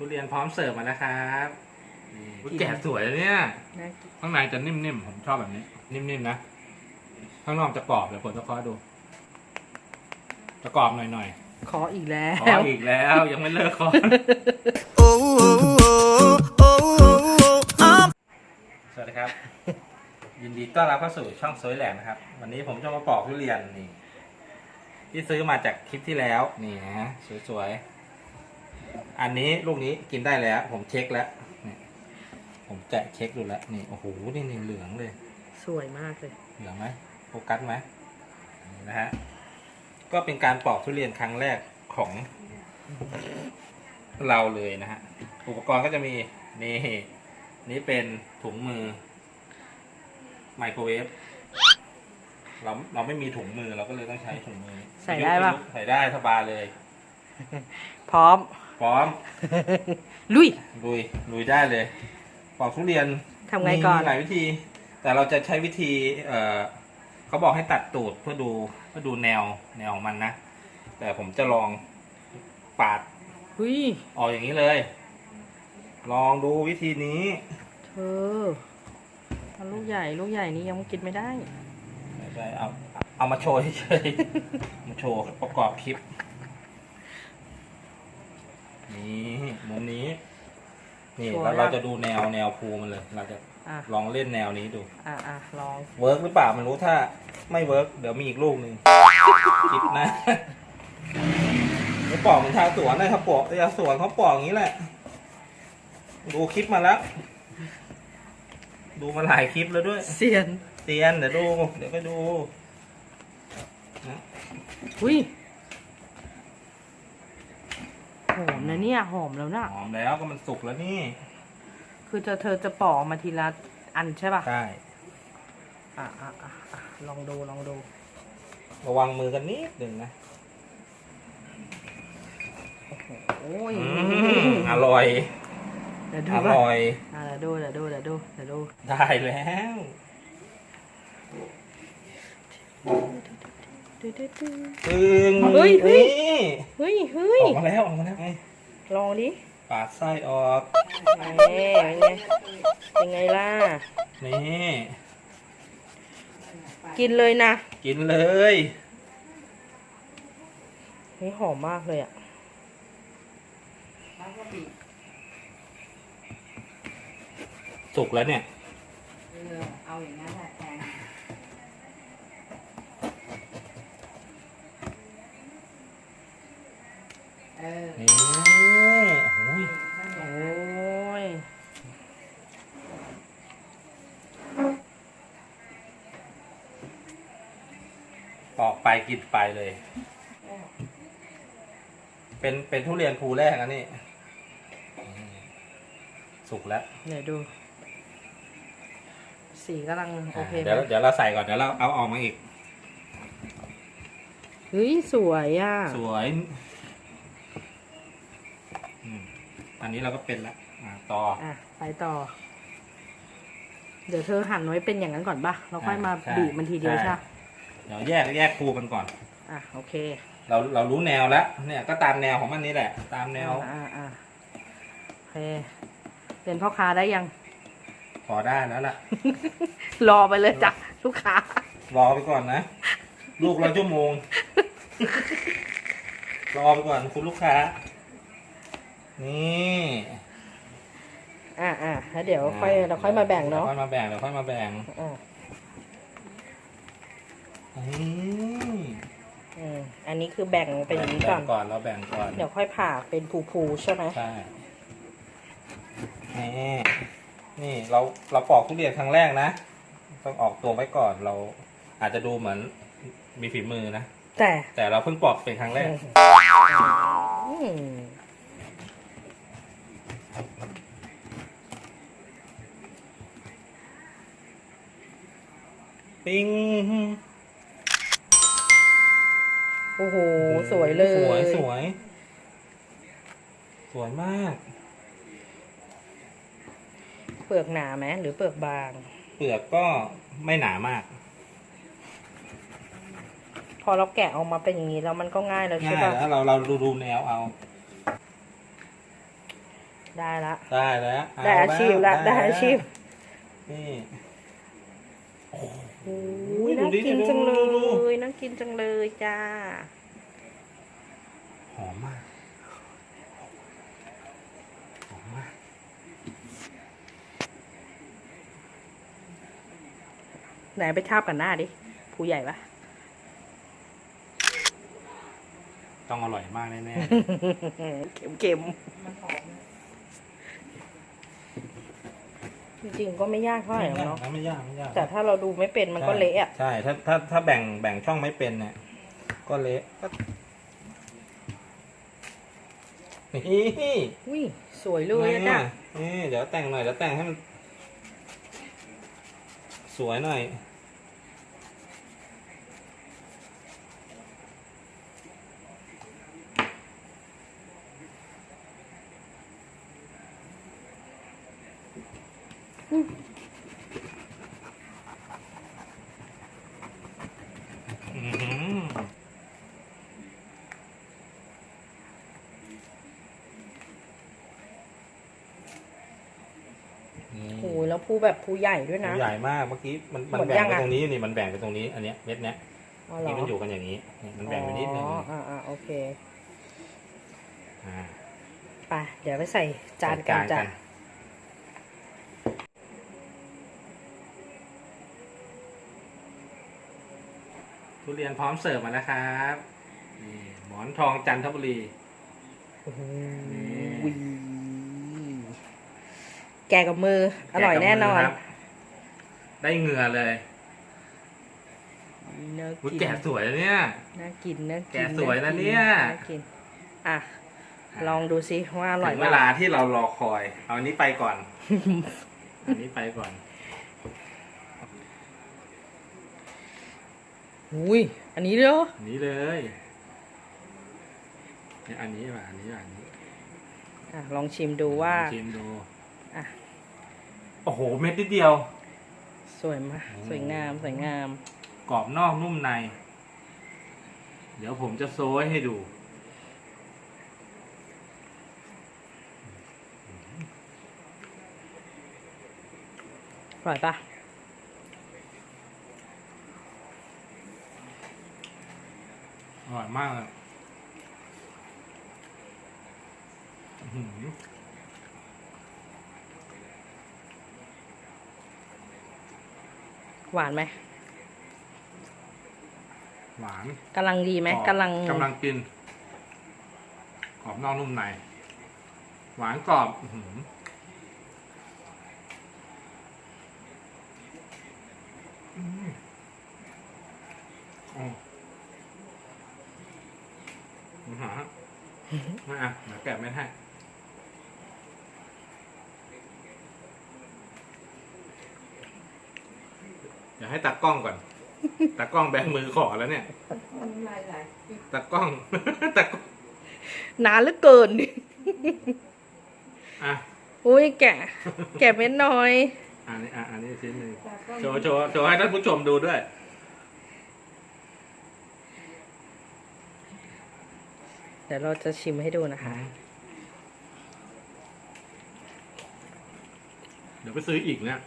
ทุเรียนพร้อมเสิร์ฟมาแล้วครับนี่อุ๊ยแกะสวยนะเนี่ย น่ากินข้างในจะนิ่มๆ ผมชอบแบบนี้ นิ่มๆนะ ข้างนอกจะกรอบเดี๋ยวผมจะเคาะดู จะกรอบหน่อยขออีกแล้ๆขอว อีกแล้ว ยังไม่เลิกเคาะ สวัสดีครับ ยินดีต้อนรับเข้าสู่ช่องโซยแหลมนะครับ วันนี้ผมจะมาปอกทุเรียนนี่ที่ซื้อมาจากคลิปที่แล้วนี่นะสวยๆ อันนี้ลูกนี้กินได้แล้ว ผมเช็คแล้วนี่ผมแกะเช็คดูแล้วนี่โอ้โหนี่นี่เหลืองเลย สวยมากเลย เหลืองไหมโฟกัสไหมนี่นะฮะก็เป็นการปอกทุเรียนครั้งแรกของเราเลยนะฮะอุปกรณ์ก็จะมีนี่นี่เป็นถุงมือ ไมโครเวฟเราเราไม่มีถุงมือเราก็เลยต้องใช้ถุงมือ ใส่ได้ปะใส่ได้สบายเลย พร้อม พร้อม ลุย ลุย ลุยได้เลยปอกทุเรียนทำไงก่อน มีหลายวิธี แต่เราจะใช้วิธี เอ่อเขาบอกให้ตัดตูดเพื่อดูเพื่อดูแนวแนวของมันนะ แต่ผมจะลองปาดหุยออกอย่างนี้เลย ลองดูวิธีนี้เธอเอาลูกใหญ่ลูกใหญ่นี้ยังกินไม่ได้ ไม่ใช่เอาเอามาโชว์เฉยๆมาโชว์ประกอบคลิป นี่มุมนี้ นี่สวยเราอะเราจะดูแนวแนวภูมันเลย เราจะอะลองเล่นแนวนี้ดู อะอะลอง เวิร์กหรือเปล่าไม่รู้ถ้าไม่เวิร์กเดี๋ยวมีอีกลูกหนึ่งจิบนะไม่ปอกเหมือนชาวสวนนะครับปอกชาวสวนเขาปอกอย่างนี้แหละ ดูคลิปมาแล้ว ดูมาหลายคลิปแล้วด้วยเสียน เตียนเดี๋ยวดู เดี๋ยวไปดูหุย หอมนะเนี่ยหอมแล้วนะหอมแล้วก็มันสุกแล้วนี่ คือจะเธอจะปอกมาทีละอันใช่ป่ะใช่อะอะอะอะลองดูลองดู ระวังมือกันนิดหนึ่งนะโอ้ยอืมอร่อย เดี๋ยวดูอก่อนร่อย อะเดี๋ยวดูเดี๋ยวดูเดี๋ยวดูเดี๋ยวดูได้แล้ว ดูดูดูตึงเฮ้ยเฮ้ย นี่เฮ้ยเฮ้ยออกมาแล้วออกมาแล้วไงลองดิปาดไส้ออกแหมเป็นไงเป็นไงล่ะ นี่กินเลยนะกินเลยนี่หอมมากเลยอะ สุกแล้วเนี่ย เออเอาอย่างนั้นแหละแท เออนี่โอ้ยโอ้ยปอกไปกินไปเลย เป็นเป็นทุเรียนภูแรกนะนี่อืมสุกแล้วเดี๋ยวดู สีกำลังโอเคเดี๋ยวไหมเดี๋ยวเราใส่ก่อนเดี๋ยวเราเอาออกมาอีก เฮ้ย สวยอะ สวยอืม อันนี้เราก็เป็นละอ่าต่ออะไปต่อ เดี๋ยวเธอหั่นไว้เป็นอย่างนั้นก่อนป่ะเราค่อยมาใช่บีบมันทีเดียวใช่ใช่ปะเดี๋ยวแยกแยกภูมันก่อน อะโอเค เราเรารู้แนวแล้วเนี่ยก็ตามแนวของมันนี่แหละ ตามแนวอ่าอ่าโอเคเป็นพ่อค้าได้ยังพอได้แล้วล่ะ รอไปเลยจ้ะลูกค้า รอไปก่อนนะ ลูกละชั่วโมง รอไปก่อนคุณลูกค้า นี่อ่าอ่าแล้วเดี๋ยวค่อยเราค่อยมาแบ่งเนาะดี๋ยวค่อยมาแบ่งเดี๋ยวค่อยมาแบ่งอ่านี่อืมอันนี้คือแบ่งเป็นอย่างนี้ก่อนแบ่งก่อนเราแบ่งก่อน เดี๋ยวค่อยผ่าเป็นผูๆใช่ไหมใช่นี่นี่เราเราปอกทุเรียนครั้งแรกนะ ต้องออกตัวไว้ก่อนเราอาจจะดูเหมือนมีฝีมือนะแต่แต่เราเพิ่งปอกเป็นครั้งแรกอืม ปิ้งโอ้โห สวยเลย สวยสวย สวยมาก เปลือกหนาไหมหรือเปลือกบาง เปลือกก็ไม่หนามาก พอเราแกะออกมาเป็นอย่างนี้แล้วมันก็ง่ายแล้วใช่ง่ายปะ แล้วเราเราดูดูแนวเอา ได้ละ ได้แล้วได้อาชีพละได้อาชีพนี่โอ้ยดูน่าดิกินดูจังเลดูดูยน่ากินจังเลยจ้า หอมมากหอมมากไหนไปทาบกันหน้าดิ ผู้ใหญ่ปะต้องอร่อยมากแน่เค็มมันหอมนะ ๆจ ริงๆก็ไม่ยากเท่าไหร่หรอกเนาะไม่ยากไม่ยากแต่ถ้าเราดูไม่เป็นมันก็เละอะใช่ถ้าถ้าถ้าแบ่งแบ่งช่องไม่เป็นเนี่ยก็เละนี่อุ้ยสวยเลยอะจ้ะนี่เดี๋ยวแต่งหน่อยเดี๋ยวแต่งให้มัน สวยหน่อย แล้วผู้แบบผู้ใหญ่ด้วยนะ ใหญ่มากเมื่อกี้มันมันหมดแบ่ยังงไปอะ ตรงนี้นี่มันแบ่งไปตรงนี้อันเนี้ยเม็ดเนี้ยอ๋อเหรอนี่มันอยู่กันอย่างนี้นี่มันแบ่งไปนิดนึงอ๋ออ่าอ่าโอเคอ่าไปเดี๋ยวไปใส่จานกันจ้ะทุเรียนพร้อมเสิร์ฟมาแล้วครับนี่หมอนทองจันทบุรี โอ้โหนี่ แกะกับมือ อร่อยแน่นอนแกะกับมืครับได้เหงื่อเลยน่าอุ๊ยกินแกะสวยนะเนี่ย น่ากินน่ากินแกะสวยนะเนี่ยน่ากินอะลองดูซิว่าอร่อยถึงไหมเวลาที่เรารอคอย เอาอันนี้ไปก่อน อันนี้ไปก่อน อุ้ยอันนี้เด้ออันนี้เลยเนี่ยอันนี้ว่ะอันนี้ว่ะอันนี้อะลองชิมดูว่าชิมดู อะ โอ้โห เม็ดนิดเดียว สวยมากโอ้สวยงามสวยงาม กรอบนอกนุ่มใน เดี๋ยวผมจะโซยให้ดู อร่อยปะอร่อยมากเลยอื้อ หือหวานไหมหวานกำลังดีไหมกรอบกำลังกำลังกินกรอบนอกนุ่มใน หวานกรอบอื้อหืออืมอ๋อมาหามาอะเดี๋ยวแกะไม่ให้ เดี๋ยวให้ตากล้องก่อน ตากล้องแบมือขอแล้วเนี่ยมันลายไหลตากล้อง ตากล้องนานเหลือเกิน อะอุ้ยแกะ แกะเม็ดน้อย อันนี้อะอันนี้ชิ้นหนึ่งแต่ก็โชว์โชว์โชว์ให้ท่านผู้ชมดูด้วย เดี๋ยวเราจะชิมให้ดูนะคะ เดี๋ยวไปซื้ออีกเนี่ย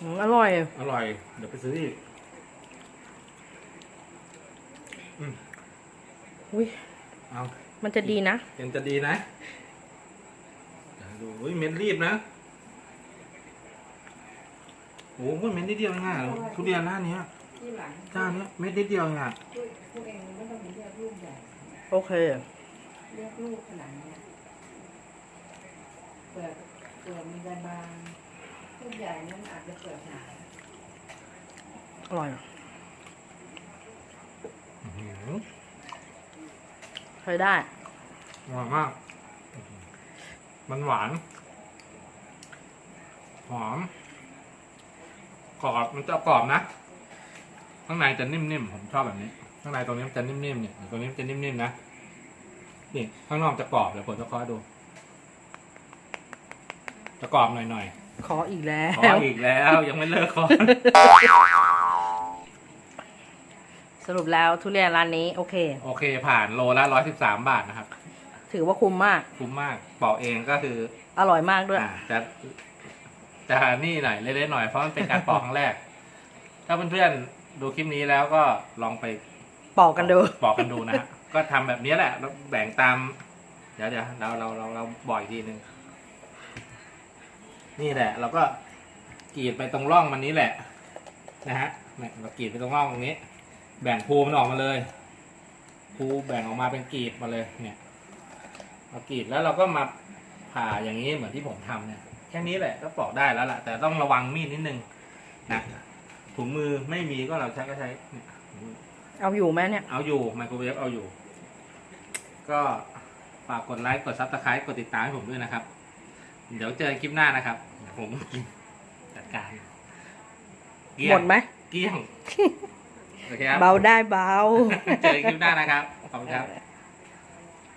อืมอร่อย อร่อย เดี๋ยวไปซื้ออีกอุ้ยเอามันจะดีนะเป็นจะดีนะเดี๋ยวดูอุ้ยเม็ดรีบนะโอ้โหเม็ดนิดเดียวเองอะทุเรียนหน้าเนี้ยที่หลังหน้าเนี้ยเม็ดนิดเดียวเองอะพวกพวกเองไม่ต้องไปเรียกลูกใหญ่โอเคเรียกลูกขนาดเนี้ยเปลือกเปลือกมีใบบาง ลูกใหญ่นั่นอาจจะเปลือกหนาอร่อยอื้อหือใช้ได้ อร่อยมาก มันหวาน หอม กรอบ มันจะกรอบนะ ข้างในจะนิ่มๆ ผมชอบแบบนี้ ข้างในตรงนี้มันจะนิ่มๆเนี่ยตรงนี้มันจะนิ่มๆนะ นี่ ข้างนอกจะกรอบเดี๋ยวผมจะเคาะดู จะกรอบหน่อย ขออีกแล้ๆขอว อีกแล้วยังไม่เลิกขอ สรุปแล้วทุเรียนร้านนี้โอเค โอเคผ่านโลละร้อยสิบสามบาทนะครับ ถือว่าคุ้มมาก คุ้มมากปอกเองก็คืออร่อยมากด้วย อ่าจะจะนี่หน่อยเล็กๆหน่อยเพราะมันเป็นการปอกครั้งแรก ถ้าเพื่อนๆดูคลิปนี้แล้วก็ลองไปปอกกันดู ปอกกันดูนะฮะก็ทำแบบนี้แหละแล้วแบ่งตาม เดี๋ยวเดี๋ยวเราเราเราเราบอกอีกทีหนึ่ง นี่แหละ เราก็กรีดไปตรงร่องมันนี้แหละนะฮะเนี่ยเรากรีดไปตรงร่องตรงนี้ แบ่งภูมันออกมาเลยภูแบ่งออกมาเป็นกรีดมาเลยเนี่ยเรากรีดแล้วเราก็มาผ่าอย่างนี้เหมือนที่ผมทำเนี่ยแค่นี้แหละก็ปอกได้แล้วแหละแต่ต้องระวังมีดนิดนึงนะถุงมือไม่มีก็เราใช้ก็ใช้เนี่ยถุงมือเอาอยู่ไหมเนี่ยเอาอยู่ไมโครเวฟเอาอยู่ ก็ฝากกดไลค์กดซับสไครต์กดติดตามให้ผมด้วยนะครับ เดี๋ยวเจอกันคลิปหน้านะครับเดี๋ยว ผมกินจัดการเกลี้ยหมงดไหม เกลี้ยงโอเคครับเบาได้เบา เจอกันคลิปหน้านะครับขอบคุณครับ